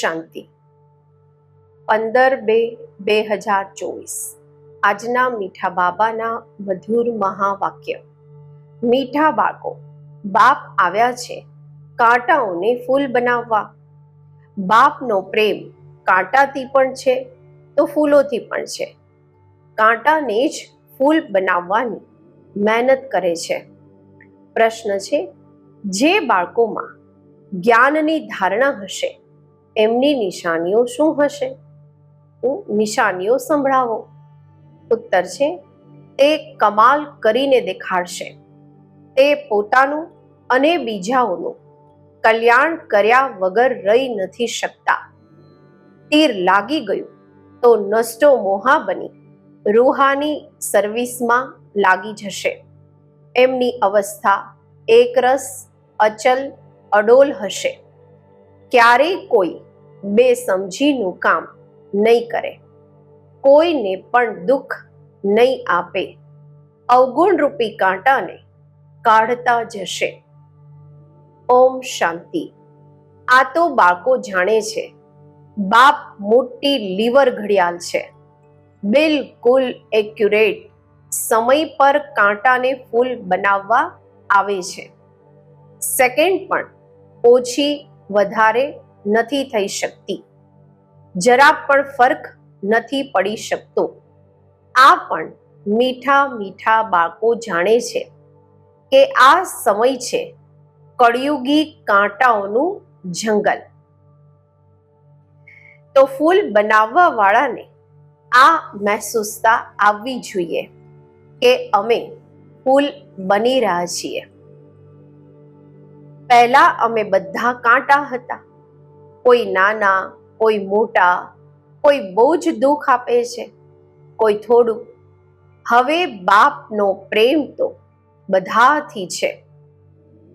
શાંતિ. પંદર બે બે હજાર ચોવીસ. આજના મીઠા બાબાના મધુર મહાવાક્ય. મીઠા બાળકો, બાપ આવ્યા છે, કાંટાઓને ફૂલ બનાવવા. બાપનો પ્રેમ કાંટાથી પણ છે, તો ફૂલોથી પણ છે. કાંટાને જ ફૂલ બનાવવાની મહેનત કરે છે. પ્રશ્ન છે, જે બાળકોમાં જ્ઞાનની ધારણા હશે એમની નિશાનીઓ શું હશે? નિશાનીઓ સંભળાવો. ઉત્તર છે, તે કમાલ કરીને દેખાડશે. તે પોતાનું અને બીજાઓનું કલ્યાણ કર્યા વગર રહી નથી શકતા. તીર લાગી ગયું તો નષ્ટો મોહા બની. રૂહાની સર્વિસમાં લાગી જશે. એમની અવસ્થા એકરસ અચલ, અડોલ હશે. ક્યારેય કોઈ બે સમજીનું કામ નહીં કરે. કોઈને પણ દુઃખ નહીં આપે. અવગુણ રૂપી કાંટાને કાઢતા જશે. ઓમ શાંતિ. આ તો બાળકો જાણે છે. બાપ મોટી લીવર ઘડિયાળ છે. બિલકુલ એક્યુરેટ સમય પર કાંટાને ફૂલ બનાવવા આવે છે. સેકન્ડ પણ ઓછી વધારે નથી થઈ શકતી. જરા પણ ફરક નથી પડી શકતો. આ પણ મીઠા મીઠા બાકો જાણે છે કે આ સમય છે કળિયુગી કાંટાઓનું જંગલ. તો ફૂલ બનાવવા વાળાને આ મહેસૂસતા આવવી જોઈએ કે અમે ફૂલ બની રહ્યા છીએ. પહેલા અમે બધા કાંટા હતા. કોઈ નાના, કોઈ મોટા, કોઈ બહુ જ દુઃખ આપે છે, કોઈ થોડું. હવે બાપનો પ્રેમ તો બધાથી છે.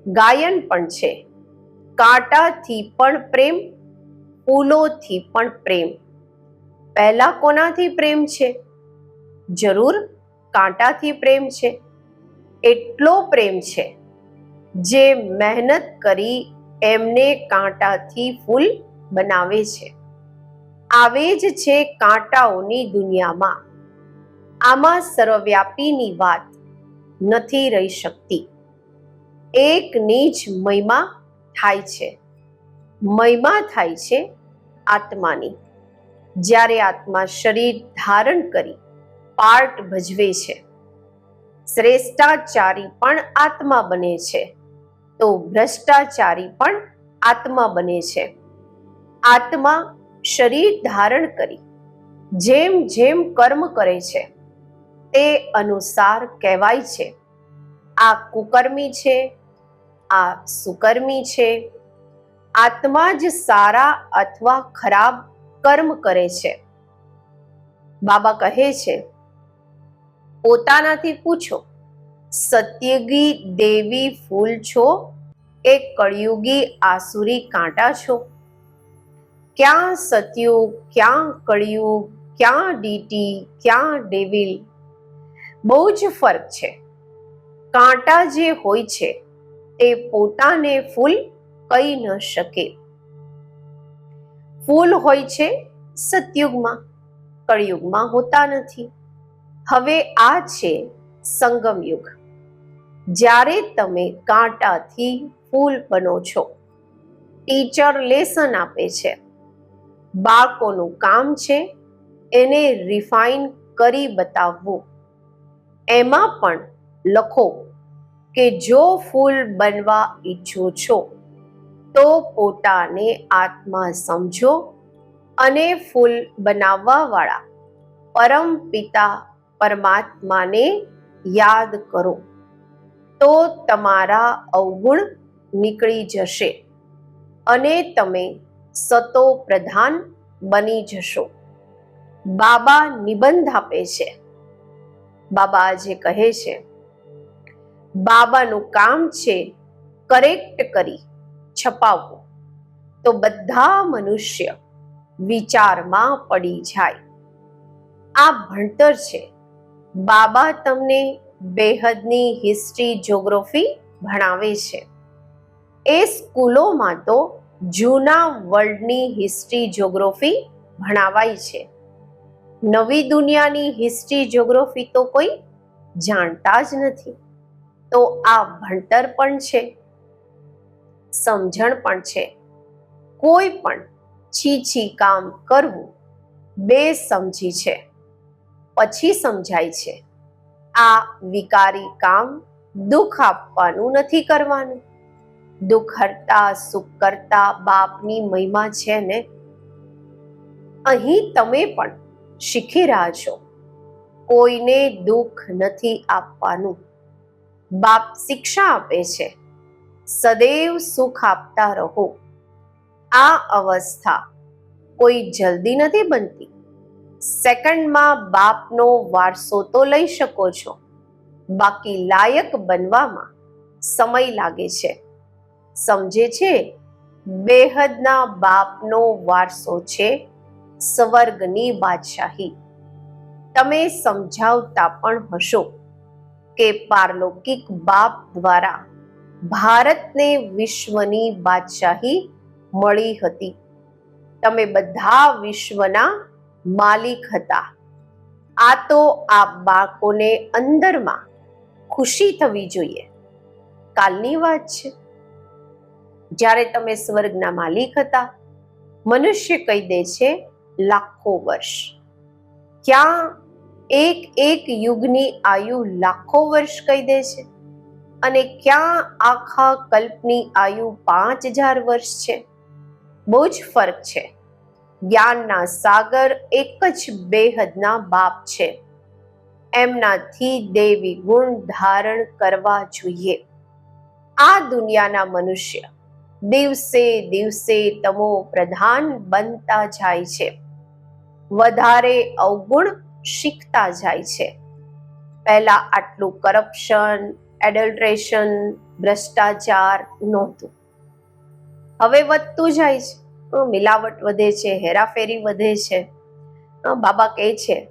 ગાયન પણ છે. કાંટાથી પણ પ્રેમ, ફૂલોથી પણ પ્રેમ. પહેલા કોનાથી પ્રેમ છે? જરૂર કાંટાથી પ્રેમ છે. એટલો પ્રેમ છે. જે મહેનત કરી એમને કાંટાથી ફૂલ બનાવે છે. આવે જ છે કાંટાઓની દુનિયામાં. આમાં સર્વવ્યાપીની વાત નથી રહી શકતી. એકની જ મહિમા થાય છે. મહિમા થાય છે આત્માની. જ્યારે આત્મા શરીર ધારણ કરી પાર્ટ ભજવે છે. શ્રેષ્ઠાચારી પણ આત્મા બને છે. તો ભ્રષ્ટાચારી પણ આત્મા બને છે. આત્મા શરીર ધારણ કરી, જેમ જેમ કર્મ કરે છે, તે અનુસાર કહેવાય છે. આ કુકર્મી છે, આ સુકર્મી છે. આત્મા જ સારા અથવા ખરાબ કર્મ કરે છે. બાબા કહે છે, પોતાનાથી પૂછો સત્યગી દેવી ફૂલ છો? એ કળિયુગી આસુરી કાંટા છો? ક્યાં સતયુગ ક્યાં કળિયુગ ક્યાં ડીટી, ક્યાં ડેવિલ? બહુ જ ફરક છે. કાંટા જે હોય છે તે પોતાને ફૂલ કહી ન શકે. ફૂલ હોય છે સતયુગમાં, કળિયુગમાં હોતા નથી. હવે આ છે સંગમ યુગ જ્યારે તમે કાંટાથી ફૂલ બનો છો, ટીચર લેસન આપે છે. બાળકોનું કામ છે એને રિફાઇન કરી બતાવવું. એમાં પણ લખો કે જો ફૂલ બનવા ઈચ્છો છો, તો પોતાને આત્મા સમજો અને ફૂલ બનાવવાવાળા પરમ પિતા પરમાત્માને યાદ કરો. તો તમારા અવગુણ નીકળી જશે અને તમે સતો પ્રધાન બની જશો. બાબા નિબંધ આપે છે. બાબા આજે કહે છે, બાબાનું કામ છે કરેક્ટ કરી છપાવવું. તો બધા મનુષ્ય વિચારમાં પડી જાય. આ ભણતર છે. બાબા તમને બેહદની હિસ્ટ્રી જ્યોગ્રાફી ભણાવે છે. એ સ્કૂલોમાં તો જૂના વર્લ્ડની હિસ્ટ્રી જ્યોગ્રાફી ભણાવાય છે. નવી દુનિયાની હિસ્ટ્રી જ્યોગ્રાફી તો કોઈ જાણતા જ નથી. તો આ ભણતર પણ છે. સમજણ પણ છે. કોઈ પણ છીછી કામ કરવું બે સમજી છે. પછી સમજાય છે. આ વિકારી કામ દુઃખ આપવાનું નથી કરવાનું. દુઃખ હરતા સુખ કરતા બાપની મહિમા છે ને? અહીં તમે પણ શીખી રહ્યા છો. કોઈને દુઃખ નથી આપવાનું. બાપ શિક્ષા આપે છે. સદૈવ સુખ આપતા રહો. આ અવસ્થા કોઈ જલ્દી નથી બનતી. સેકન્ડમાં બાપનો વારસો તો લઈ શકો છો. બાકી લાયક બનવામાં સમય લાગે છે. સમજે છે? બેહદના બાપનો વારસો છે સ્વર્ગની બાદશાહી. તમે સમજાવતા પણ હશો કે પારલૌકિક બાપ દ્વારા ભારતને વિશ્વની બાદશાહી મળી હતી. તમે બધા વિશ્વના માલિક હતા. આ તો આ બાળકોને અંદરમાં ખુશી થવી જોઈએ. કાલની વાત છે. જ્યારે તમે સ્વર્ગના માલિક હતા, મનુષ્ય કહી દે છે, લાખો વર્ષ. ક્યાં એક એક યુગની આયુ લાખો વર્ષ કહી દે છે? અને ક્યાં આખા કલ્પની આયુ પાંચ હજાર વર્ષ છે? બહુ જ ફરક છે. જ્ઞાનના સાગર એક જ બેહદના બાપ છે. એમનાથી દેવી ગુણ ધારણ કરવા જોઈએ. આ દુનિયાના મનુષ્ય દિવસે દિવસે તમો પ્રધાન બનતા જાય છે. વધારે અવગુણ શીખતા જાય છે. પહેલા આટલું કરપ્શન, એડલ્ટ્રેશન, ભ્રષ્ટાચાર નહોતું. હવે વધતું જાય છે. મિલાવટ વધે છે, હેરાફેરી વધે છે. બાબા કહે છે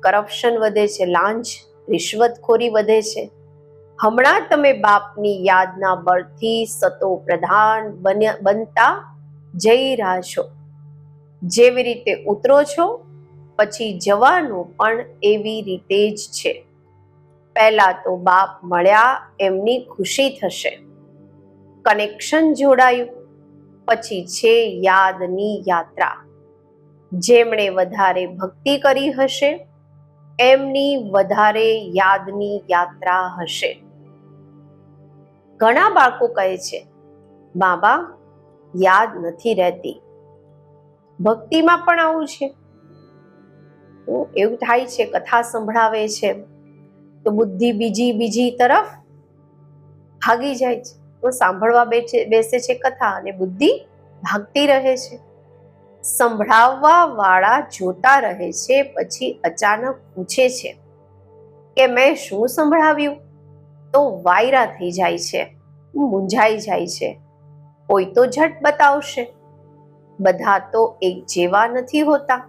કરપ્શન વધે છે, લાંચ, રિશ્વતખોરી વધે છે. હમણાં તમે બાપની યાદના બળથી સતો પ્રધાન બનતા જઈ રહ્યા છો. જેવી રીતે ઉતરો છો, પછી જવાનું પણ એવી રીતે જ છે. પહેલા તો બાપ મળ્યા, એમની ખુશી થશે. કનેક્શન જોડાયું. પછી છે યાદની યાત્રા. જેમણે વધારે ભક્તિ કરી હશે, એમની વધારે યાદની યાત્રા હશે. ઘણા બાળકો કહે છે, બાબા, યાદ નથી રહેતી. ભક્તિમાં પણ આવું છે. એવું થાય છે, કથા સંભળાવે છે, તો બુદ્ધિ બીજી બીજી તરફ ભાગી જાય છે. તો સાંભળવા બેસે છે કથા અને બુદ્ધિ ભાગતી રહે છે. સંભળાવવા વાળા જોતા રહે છે પછી અચાનક પૂછે છે, કે મેં શું સંભળાવ્યું? તો વાયરા થઈ જાય છે, મૂંઝાઈ જાય છે. કોઈ તો ઝટ બતાવશે. બધા તો એક જેવા નથી હોતા.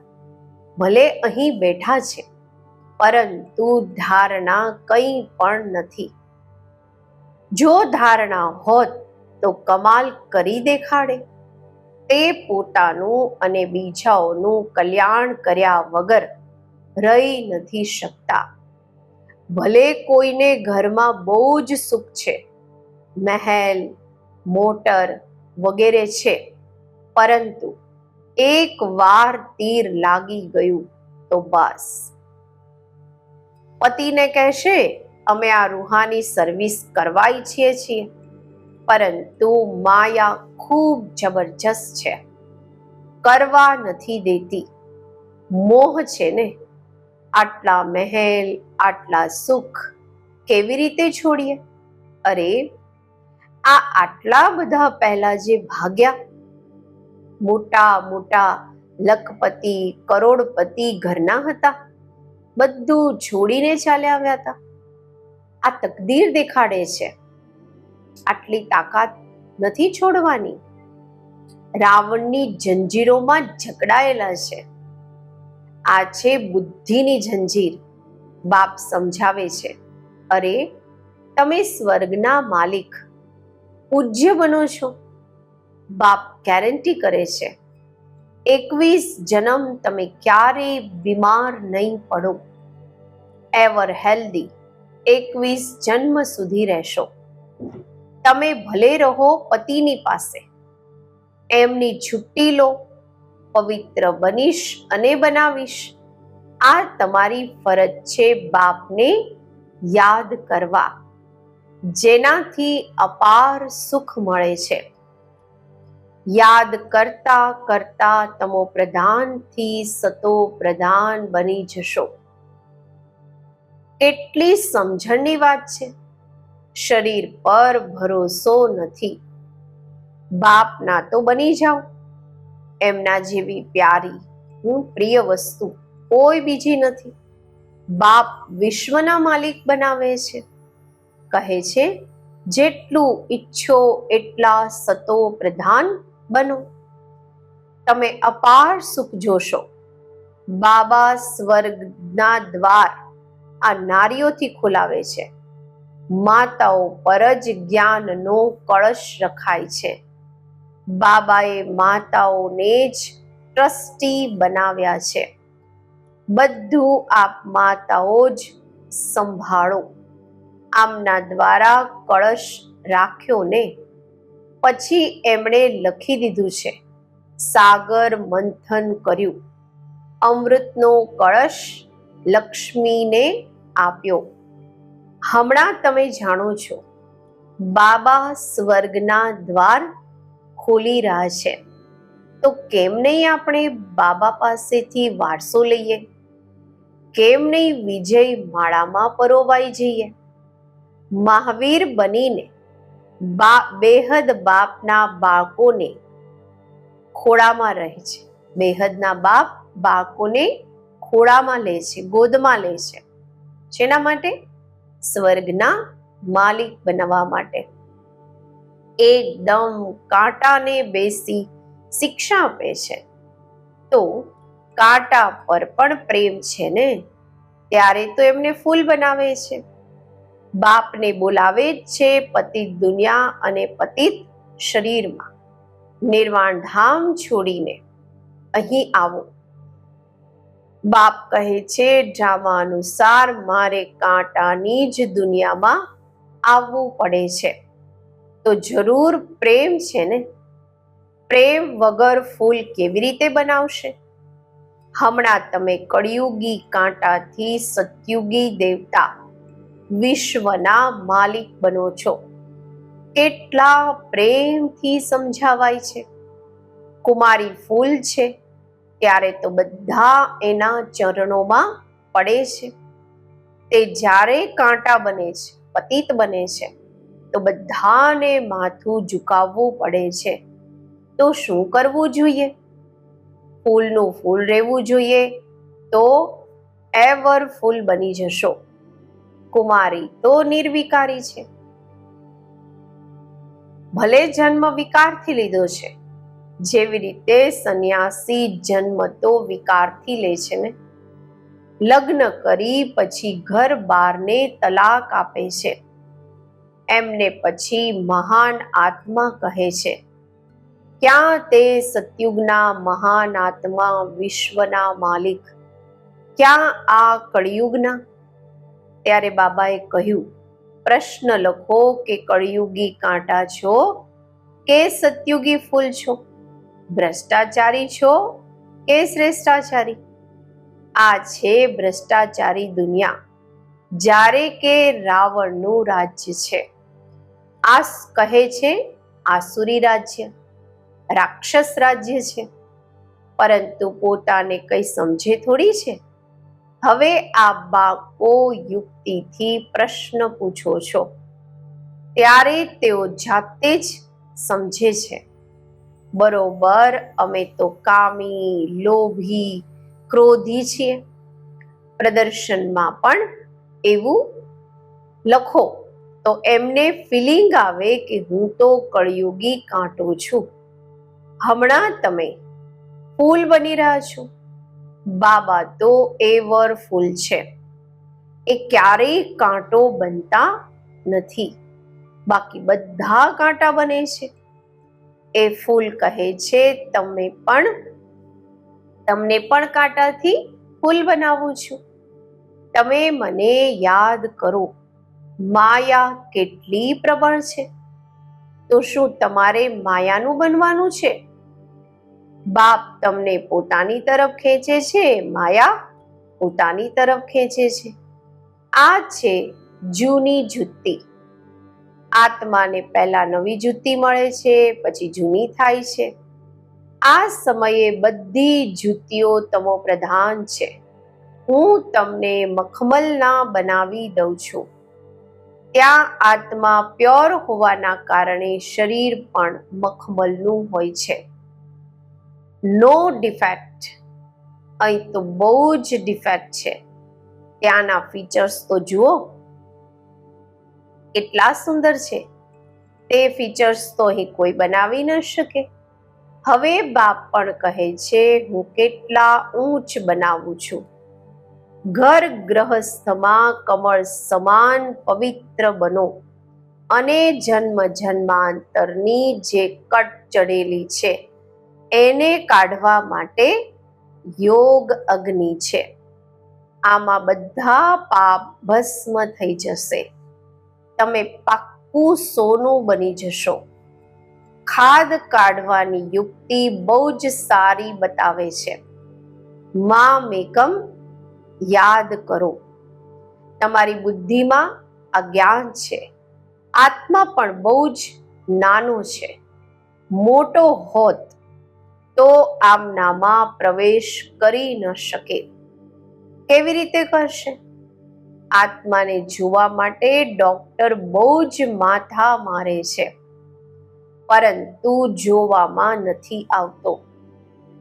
ભલે અહીં બેઠા છે, પરંતુ ધારણા કંઈ પણ નથી. જો ધારણા હોત તો કમાલ કરી દેખાડે. તે પોતાનું અને બીજાઓનું કલ્યાણ કર્યા વગર રહી નથી શકતા. ભલે કોઈને ઘરમાં બહુ જ સુખ છે, મહેલ, મોટર વગેરે છે, પરંતુ એક વાર તીર લાગી ગયું તો બસ. પતિને કહેશે અમે આ રૂહાની સર્વિસ કરવા ઈચ્છીએ છીએ, પરંતુ માયા ખૂબ જબરજસ્ત છે. કરવા નથી દેતી. મોહ છે ને? આટલા મહેલ, આટલા સુખ કેવી રીતે છોડીએ? અરે, આ આટલા બધા પહેલા જે ભાગ્યા? મોટા મોટા લખપતિ, કરોડપતિ ઘરના હતા. બધું છોડીને ચાલ્યા આવ્યા હતા. આ તકદીર દેખાડે છે. આટલી તાકાત નથી છોડવાની. રાવણની જંજીરોમાં જકડાયેલા છે. આ છે બુદ્ધિની જંજીર. બાપ સમજાવે છે. અરે, તમે સ્વર્ગના માલિક. પૂજ્ય બનો છો. બાપ ગેરંટી કરે છે. એકવીસ જન્મ તમે ક્યારેય બીમાર નહીં પડો. એવર હેલ્ધી એકવીસ જન્મ સુધી રહેશો. તમે ભલે રહો પતિની પાસે, એમની છુટ્ટી લો, પવિત્ર બનીશ અને બનાવીશ. આ તમારી ફરજ છે બાપને યાદ કરવા, જેનાથી અપાર સુખ મળે છે. યાદ કરતા કરતા તમો પ્રધાનથી સતો પ્રધાન બની જશો. કેટલી સમજણની વાત છે. શરીર પર ભરોસો નથી. બાપના તો બની જાઓ. એમના જેવી પ્યારી હું પ્રિય વસ્તુ કોઈ બીજી નથી. બાપ વિશ્વના માલિક બનાવે છે. કહે છે, જેટલું ઈચ્છો એટલા સતો પ્રધાન બનો. તમે અપાર સુખ જોશો. બાબા સ્વર્ગના દ્વાર આ નારીઓથી ખોલાવે છે. માતાઓ પર જ જ્ઞાનનો કળશ રખાય છે. બાબાએ માતાઓને જ ટ્રસ્ટી બનાવ્યા છે. બધું આપ માતાઓ જ સંભાળો. આમના દ્વારા કળશ રાખ્યો ને, પછી એમણે લખી દીધું છે. સાગર મંથન કર્યું. અમૃતનો કળશ લક્ષ્મીને આપ્યો. હમણાં તમે જાણો છો, બાબા સ્વર્ગના દ્વાર ખોલી રહ્યા છે. તો કેમ નહીં આપણે બાબા પાસેથી વારસો લઈએ? કેમ નહીં વિજય માળામાં પરોવાઈ જઈએ? મહાવીર બનીને બા, બેહદ બાપના બાળકોને ખોળામાં રહે છે. બેહદના બાપ બાળકોને ખોળામાં લે છે, ગોદમાં લે છે. શેના માટે? સ્વર્ગના માલિક બનવા માટે. એકદમ કાંટાને બેસી શિક્ષા આપે છે. તો કાંટા પર પણ પ્રેમ છે ને? ત્યારે તો એમને ફૂલ બનાવે છે. બાપને બોલાવે જ છે પતિત દુનિયા અને પતિત શરીરમાં. નિર્વાણ ધામ છોડીને અહીં આવો. બાપ કહે છે, ડ્રામા અનુસાર મારે કાંટાની જ દુનિયામાં આવવું પડે છે. તો જરૂર પ્રેમ છે ને? પ્રેમ વગર ફૂલ કેવી રીતે બનાવશે? હમણાં તમે કળિયુગી કાંટાથી સત્યુગી દેવતા વિશ્વના માલિક બનો છો. કેટલા પ્રેમથી સમજાવાય છે. કુમારી ફૂલ છે ત્યારે તો બધા એના ચરણોમાં પડે છે. તે જ્યારે કાંટા બને છે, પતિત બને છે, તો બધાને માથું ઝુકાવવું પડે છે. તો શું કરવું જોઈએ? ફૂલનું ફૂલ રહેવું જોઈએ તો એવર ફૂલ બની જશો. કુમારી તો નિર્વિકારી છે. ભલે જન્મ વિકારથી લીધો છે જેવી રીતે સંન્યાસી જન્મ તો વિકારથી લે છે ને. લગ્ન કરી પછી ઘર બારને તલાક આપે છે. એમને પછી મહાન આત્મા કહે છે. ક્યાં તે સતયુગના મહાન આત્મા વિશ્વના માલિક? ક્યાં આ કળિયુગના? ત્યારે બાબાએ કહ્યું, પ્રશ્ન લખો કે કળિયુગી કાંટા છો કે સતયુગી ફૂલ છો? ભ્રષ્ટાચારી છો? કે શ્રેષ્ઠાચારી. આ છે ભ્રષ્ટાચારી દુનિયા. જ્યારે કે રાવણનું રાજ્ય છે. આ કહે છે, આસુરી રાજ્ય. રાક્ષસ રાજ્ય છે. પરંતુ પોતાને કઈ સમજે થોડી છે? હવે આ બાકો યુક્તિથી પ્રશ્ન પૂછો છો. ત્યારે તેઓ જાતે જ સમજે છે. બરોબર, અમે તો કામી, લોભી, ક્રોધી છીએ. પ્રદર્શનમાં પણ એવું લખો. તો એમને ફિલિંગ આવે કે હું તો કળિયુગી કાંટો છું. હમણાં તમે ફૂલ બની રહ્યા છો. બાબા તો એવર ફૂલ છે. એ ક્યારેય કાંટો બનતા નથી. બાકી બધા કાંટા બને છે. એ ફૂલ કહે છે, તમે પણ, તમને પણ કાંટાથી ફૂલ બનાવું છું. તમે મને યાદ કરો, માયા કેટલી પ્રબળ છે. તો શું તમારે માયાનું બનવાનું છે? બાપ તમને પોતાની તરફ ખેંચે છે, માયા પોતાની તરફ ખેંચે છે. આ છે જૂની જુત્તી. આત્માને પહેલા નવી જુતી મળે છે, પછી જૂની થાય છે. આ સમયે બધી જુતીઓ તમો પ્રધાન છે. હું તમને મખમલના બનાવી દઉં છું. ત્યાં આત્મા પ્યોર હોવાના કારણે શરીર પણ મખમલનું હોય છે. No defect. અહીં તો બહુ જ ડિફેક્ટ છે. ત્યાંના ફીચર્સ તો જુઓ. કેટલા સુંદર છે. તે ફીચર્સ તો અહીં કોઈ બનાવી ન શકે. હવે બાપ પણ કહે છે, હું કેટલા ઊંચ બનાવું છું. ઘર ગ્રહસ્થમાં કમળ સમાન પવિત્ર બનો અને જન્મ જન્માંતરની જે કટ ચડેલી છે, એને કાઢવા માટે યોગ અગ્નિ છે. આમાં બધા પાપ ભસ્મ થઈ જશે. તમે પાક્કું સોનું બની જશો. ખાદ કાઢવાની યુક્તિ બહુ જ સારી બતાવે છે. માં મેકમ, યાદ કરો. તમારી બુદ્ધિમાં આ જ્ઞાન છે. આત્મા પણ બહુ જ નાનો છે. મોટો હોત તો આમનામાં પ્રવેશ કરી ન શકે. કેવી રીતે કરશે? આત્માને જોવા માટે ડોક્ટર બહુ જ માથા મારે છે. પરંતુ જોવામાં નથી આવતો.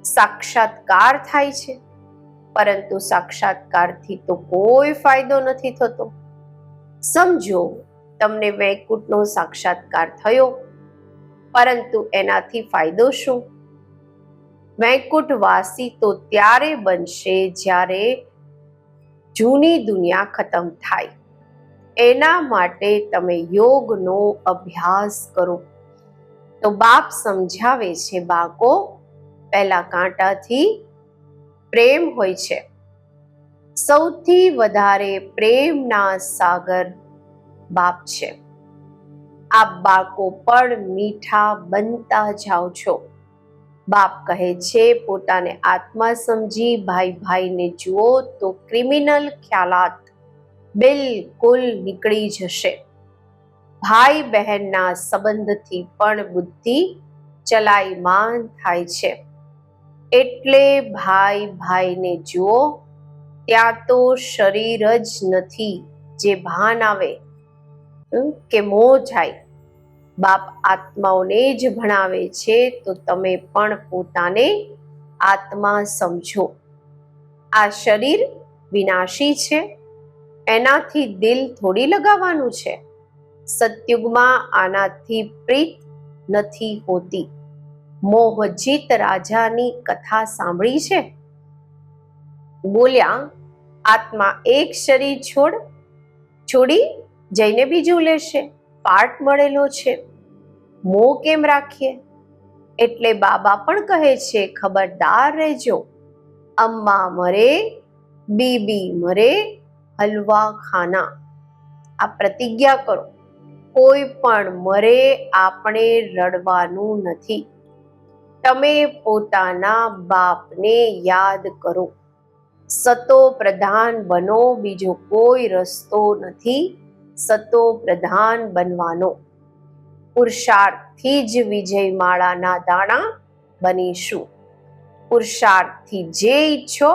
સાક્ષાત્કાર થાય છે. પરંતુ સાક્ષાત્કારથી તો કોઈ ફાયદો નથી થતો. સમજો, તમને વૈકુંઠનો સાક્ષાત્કાર થયો. પરંતુ એનાથી ફાયદો શું? વૈકુંઠ વાસી તો ત્યારે બનશે જ્યારે જૂની દુનિયા ખતમ થાય. એના માટે તમે યોગનો અભ્યાસ કરો. તો બાપ સમજાવે છે બાકો પહેલા કાંટાથી પ્રેમ હોય છે. સૌથી વધારે પ્રેમના સાગર બાપ છે. આ બાળકો પણ મીઠા બનતા જાઓ છો. બાપ કહે છે, પોતાને આત્મા સમજી, ભાઈ ભાઈને જુઓ તો ક્રિમિનલ ખ્યાલાત બિલકુલ નીકળી જશે. ભાઈ બહેનના સંબંધથી પણ બુદ્ધિ ચલાયમાન થાય છે. એટલે ભાઈ ભાઈને જુઓ, ત્યાં તો શરીર જ નથી, જે ભાન આવે કે મોહ જાય. બાપ આત્માઓને જ ભણાવે છે, તો તમે પણ પોતાને આત્મા સમજો. આ શરીર વિનાશી છે. એનાથી દિલ થોડી લગાવવાનું છે. સતયુગમાં આનાથી પ્રીત નથી હોતી. મોહજીત રાજાની કથા સાંભળી છે? બોલ્યા, આત્મા એક શરીર છોડ, છોડી જઈને બીજું લેશે. પાર્ટ મળેલો છે. મોં કેમ રાખીએ? એટલે બાબા પણ કહે છે, ખબરદાર રહેજો. અમ્મા મરે, બીબી મરે, હલવા ખાના. આ પ્રતિજ્ઞા કરો. કોઈ પણ મરે આપણે રડવાનું નથી. તમે પોતાના બાપને યાદ કરો. સતો પ્રધાન બનો બીજો કોઈ રસ્તો નથી. સતો પ્રધાન બનવાનો. પુરુષાર્થથી જ વિજય માળાના દાણા બનીશું. પુરુષાર્થથી જે ઈચ્છો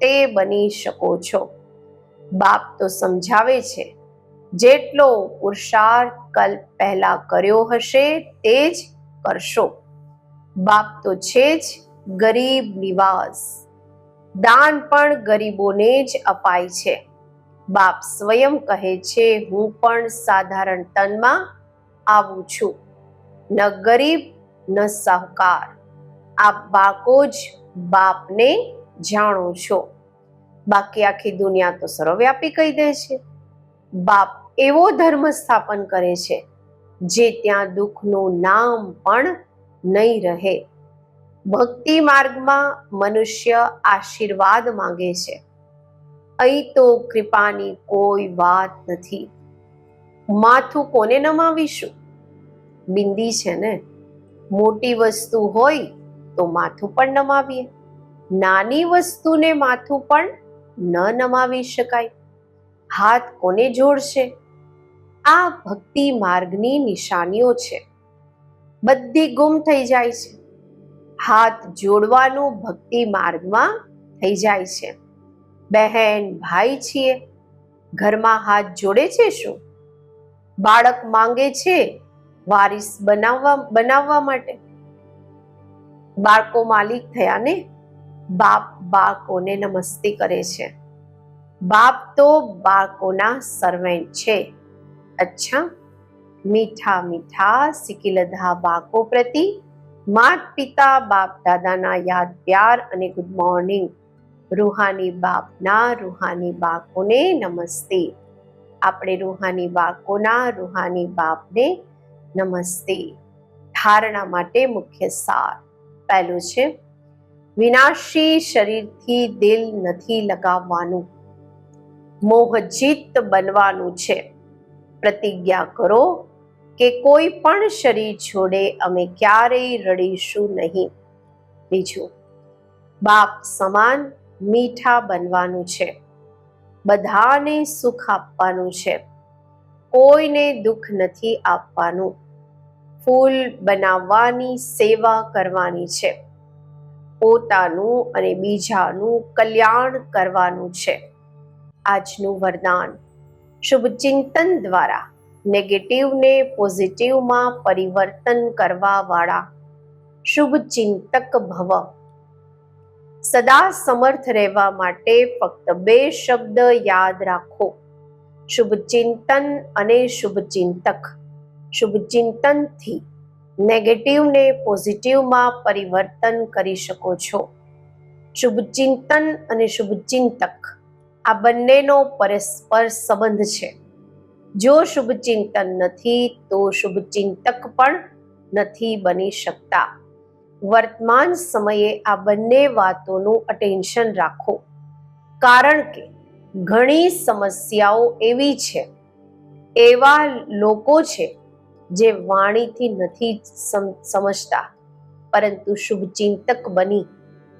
તે બની શકો છો. બાપ તો સમજાવે છે, જેટલો પુરુષાર્થ કલ્પ પહેલા કર્યો હશે તે જ કરશો. બાપ તો છે જ ગરીબ નિવાસ. દાન પણ ગરીબોને જ અપાય છે. બાપ સ્વયં કહે છે, હું પણ સાધારણ તનમાં આવું છું. ન ગરીબ, ન સાહુકાર. આ બાકો જ બાપને જાણો છો. બાકી આખી દુનિયા તો સર્વવ્યાપી કહી દે છે. બાપ એવો ધર્મ સ્થાપન કરે છે, જે ત્યાં દુઃખનું નામ પણ નહીં રહે. ભક્તિ માર્ગમાં મનુષ્ય આશીર્વાદ માંગે છે. અહીં તો કૃપાની કોઈ વાત નથી. માથું કોને નમાવીશું? બિંદી છે ને, મોટી વસ્તુ હોય તો માથું પણ નમાવીએ. નાની વસ્તુને માથું પણ ન નમાવી શકાય. હાથ કોને જોડશે? આ ભક્તિ માર્ગની નિશાનીઓ છે. બધી ગુમ થઈ જાય છે. હાથ જોડવાનું ભક્તિ માર્ગમાં થઈ જાય છે. બહેન, ભાઈ છીએ. ઘરમાં હાથ જોડે છે શું? બાળક માંગે છે વારિસ બનાવવા બનાવવા માટે. બાળકો માલિક થયા ને બાપ બાળકોને નમસ્તે કરે છે. બાપ તો બાળકોના સર્વેન્ટ છે. અચ્છા. મીઠા મીઠા સિકિલધા બાળકો પ્રતિ માત પિતા, બાપ દાદાના યાદ પ્યાર અને ગુડ મોર્નિંગ રૂહાની બાપના રૂહાની બાળકોને નમસ્તે. આપણે રૂહાની બાળકોના રૂહાની બાપને નમસ્તે. ધારણા માટે મુખ્ય સાર. પહેલું છે, વિનાશી શરીરથી દિલ નથી લગાવવાનું. મોહજીત બનવાનું છે. પ્રતિજ્ઞા કરો કે કોઈ પણ શરીર છોડે અમે ક્યારેય રડીશું નહીં. બીજું, બાપ સમાન મીઠા બનવાનું છે. બધાને સુખ આપવાનું છે. કોઈને દુઃખ નથી આપવાનું. ફૂલ બનાવવાની સેવા કરવાની છે. પોતાનું અને બીજાનું કલ્યાણ કરવાનું છે. આજનું વરદાન શુભ ચિંતન દ્વારા નેગેટિવને પોઝિટિવમાં પરિવર્તન કરવાવાળા શુભ ચિંતક ભવ. સદા સમર્થ રહેવા માટે ફક્ત બે શબ્દ યાદ રાખો. શુભ ચિંતન અને શુભ ચિંતક શુભ ચિંતનથી નેગેટિવને પોઝિટિવમાં પરિવર્તન કરી શકો છો. શુભ ચિંતન અને શુભ ચિંતક આ બંનેનો પરસ્પર સંબંધ છે. જો શુભ ચિંતન નથી, તો શુભ ચિંતક પણ નથી બની શકતા. વર્તમાન સમયે આ બંને વાતોનું અટેન્શન રાખો. કારણ કે ઘણી સમસ્યાઓ એવી છે, એવા લોકો છે જે વાણીથી નથી સમજતા. પરંતુ શુભ ચિંતક બની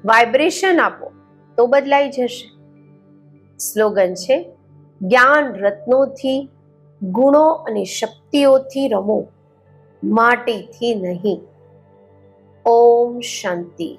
વાઇબ્રેશન આપો, તો બદલાઈ જશે. સ્લોગન છે, જ્ઞાન રત્નોથી, ગુણો અને શક્તિઓથી રમો, માટીથી નહીં. ઓમ શાંતિ.